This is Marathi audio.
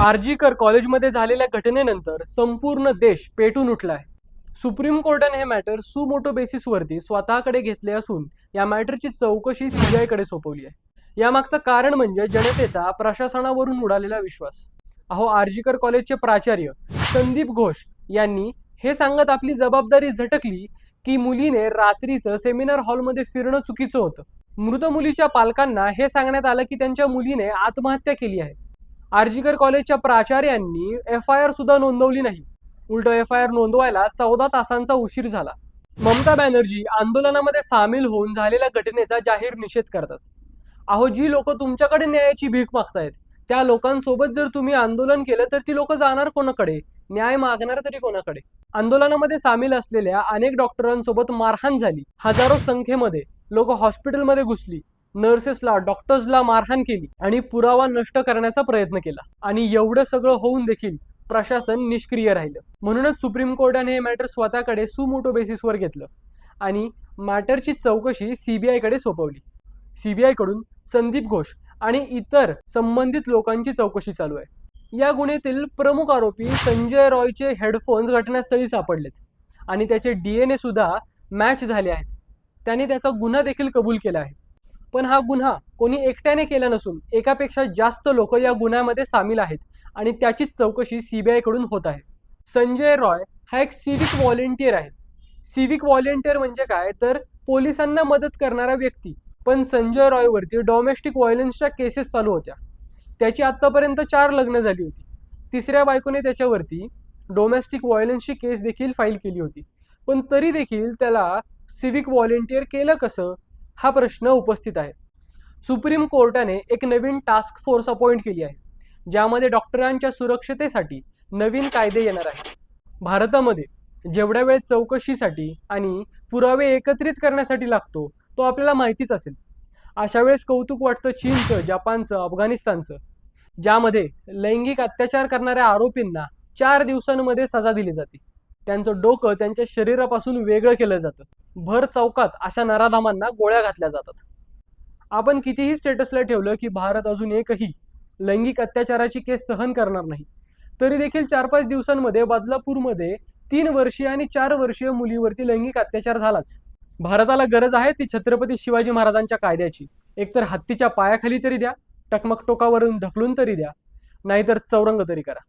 आर्जीकर कॉलेजमध्ये झालेल्या घटनेनंतर संपूर्ण देश पेटून उठला आहे सुप्रीम कोर्टाने हे मॅटर सुमोटो बेसिसवरती स्वतःकडे घेतले असून या मॅटरची चौकशी सीबीआयकडे सोपवली आहे. यामागचं कारण म्हणजे जनतेचा प्रशासनावरून उडालेला विश्वास. अहो आर्जीकर कॉलेजचे प्राचार्य संदीप घोष यांनी हे सांगत आपली जबाबदारी झटकली की मुलीने रात्रीचं सेमिनार हॉलमध्ये फिरणं चुकीचं होतं. मृत मुलीच्या पालकांना हे सांगण्यात आलं की त्यांच्या मुलीने आत्महत्या केली आहे. आरजीकर कॉलेजच्या प्राचार्यांनी एफ आय आर सुद्धा नोंदवली नाही. उलट एफ आय आर नोंदवायला चौदा तासांचा उशीर झाला. ममता बॅनर्जी आंदोलनामध्ये सामील होऊन झालेल्या घटनेचा जाहीर निषेध करतात. अहो जी लोक तुमच्याकडे न्यायाची भीक मागतायत त्या लोकांसोबत जर तुम्ही आंदोलन केलं तर ती लोक जाणार कोणाकडे? न्याय मागणार तरी कोणाकडे? आंदोलनामध्ये सामील असलेल्या अनेक डॉक्टरांसोबत मारहाण झाली हजारो संख्येमध्ये लोक हॉस्पिटलमध्ये घुसली. नर्सेसला डॉक्टर्सला मारहाण केली आणि पुरावा नष्ट करण्याचा प्रयत्न केला. आणि एवढं सगळं होऊन देखील प्रशासन निष्क्रिय राहिलं. म्हणूनच सुप्रीम कोर्टाने हे मॅटर स्वतःकडे सुमोटो बेसिसवर घेतलं आणि मॅटरची चौकशी सीबीआयकडे सोपवली. सीबीआयकडून संदीप घोष आणि इतर संबंधित लोकांची चौकशी चालू आहे. या गुन्ह्यातील प्रमुख आरोपी संजय रॉयचे हेडफोन्स घटनास्थळी सापडलेत आणि त्याचे डीएनए सुद्धा मॅच झाले आहेत. त्याने त्याचा गुन्हा देखील कबूल केला आहे. पण हा गुन्हा कोणी एकट्याने केला नसून एकापेक्षा जास्त लोक या गुन्ह्यामध्ये सामील आहेत आणि त्याची चौकशी सीबीआयकडून होत आहे. संजय रॉय हा एक सिव्हिक व्हॉलेंटियर आहे. सिव्हिक व्हॉलेंटियर म्हणजे काय? तर पोलिसांना मदत करणारा व्यक्ती. पण संजय रॉयवरती डोमेस्टिक व्हायलन्सच्या केसेस चालू होत्या. त्याची आत्तापर्यंत चार लग्न झाली होती. तिसऱ्या बायकोने त्याच्यावरती डोमेस्टिक व्हायलन्सची केस देखील फाईल केली होती. पण तरी देखील त्याला सिव्हिक व्हॉलेंटियर केलं कसं? हा प्रश्न उपस्थित आहे. सुप्रीम कोर्टाने एक नवीन टास्क फोर्स अपॉइंट केली आहे ज्यामध्ये डॉक्टरांच्या सुरक्षतेसाठी नवीन कायदे येणार आहेत. भारतामध्ये जेवढ्या वेळ चौकशीसाठी आणि पुरावे एकत्रित करण्यासाठी लागतो तो आपल्याला माहितीच असेल. अशा वेळेस कौतुक वाटतं चीनचं जपानचं अफगाणिस्तानचं ज्यामध्ये लैंगिक अत्याचार करणाऱ्या आरोपींना चार दिवसांमध्ये सजा दिली जाते. त्यांचं डोकं त्यांच्या शरीरापासून वेगळं केलं जातं. भर चौकात अशा नराधामांना गोळ्या घातल्या जातात. आपण कितीही स्टेटसला ठेवलं की भारत अजून एकही लैंगिक अत्याचाराची केस सहन करणार नाही तरी देखील चार पाच दिवसांमध्ये बदलापूरमध्ये तीन वर्षीय आणि चार वर्षीय मुलीवरती लैंगिक अत्याचार झालाच. भारताला गरज आहे ती छत्रपती शिवाजी महाराजांच्या कायद्याची. एकतर हत्तीच्या पायाखाली तरी द्या टकमक टोकावरून ढकलून तरी द्या नाहीतर चौरंग तरी करा.